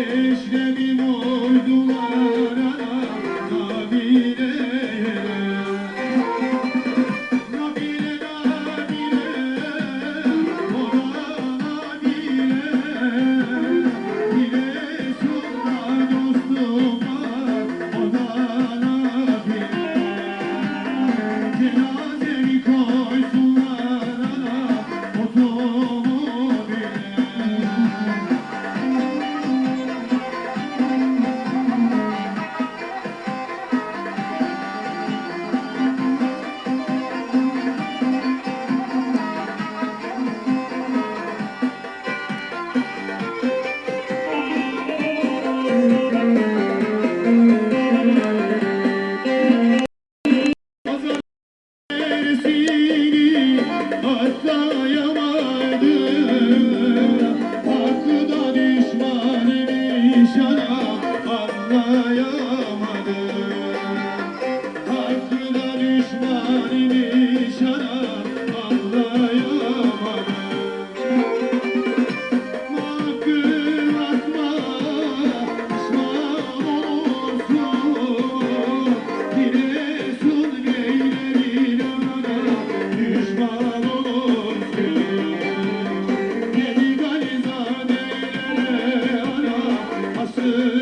işte you.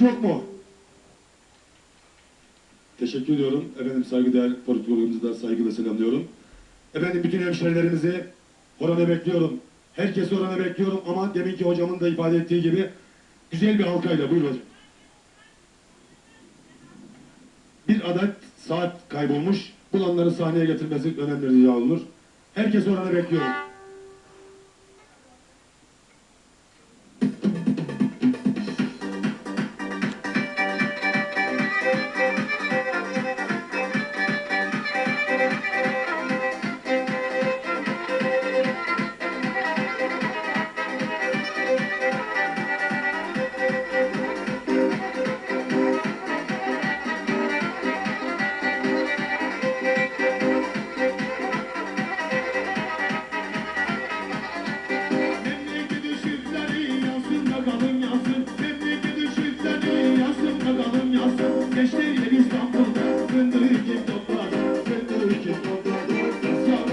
Alkış yok mu? Teşekkür ediyorum. Efendim saygıdeğer politikologumuzu da saygıyla selamlıyorum. Efendim bütün hemşerilerimizi orana bekliyorum. Herkesi orana bekliyorum ama deminki hocamın da ifade ettiği gibi güzel bir halkayla buyur hocam. Bir adet saat kaybolmuş. Bulanları sahneye getirmesi önemli rica olur. Herkes orana bekliyorum.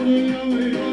Hallelujah.